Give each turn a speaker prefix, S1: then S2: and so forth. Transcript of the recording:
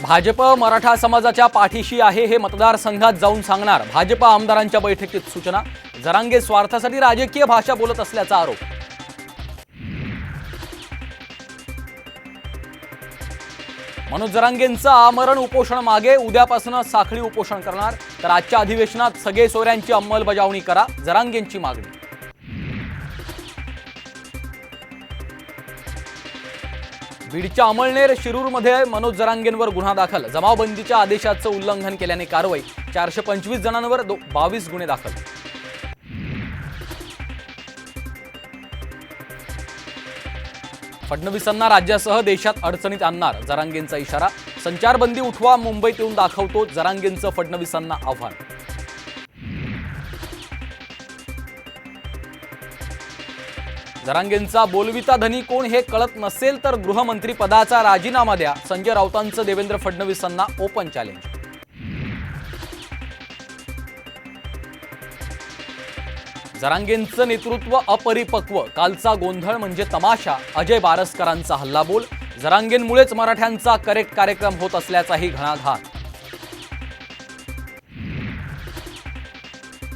S1: भाजप मराठा समाजाच्या पाठीशी आहे हे मतदारसंघात जाऊन सांगणार भाजप आमदारांच्या बैठकीत सूचना. जरांगे स्वार्थासाठी राजकीय भाषा बोलत असल्याचा आरोप. मनोज जरांगेंचं आमरण उपोषण मागे उद्यापासून साखळी उपोषण करणार. तर आजच्या अधिवेशनात सगळे सोयऱ्यांची अंमलबजावणी करा जरांगेंची मागणी. बीडच्या अमळनेर शिरूरमध्ये मनोज जरांगेंवर गुन्हा दाखल. जमावबंदीच्या आदेशाचं उल्लंघन केल्याने कारवाई. चारशे पंचवीस जणांवर दो- बावीस गुन्हे दाखल. फडणवीसांना राज्यासह देशात अडचणीत आणणार. जरांगेंचा इशारा. संचारबंदी उठवा मुंबईत येऊन दाखवतो. जरांगेंचं फडणवीसांना आव्हान. जरांगेंचा बोलविता धनी कोण हे कळत नसेल तर गृहमंत्री पदाचा राजीनामा द्या. संजय राऊतांचं देवेंद्र फडणवीसांना ओपन चॅलेंज जरांगेंचं नेतृत्व अपरिपक्व. कालचा गोंधळ म्हणजे तमाशा. अजय बारसकरांचा हल्लाबोल. जरांगेंमुळेच मराठ्यांचा करेक्ट कार्यक्रम होत असल्याचाही घणाघात.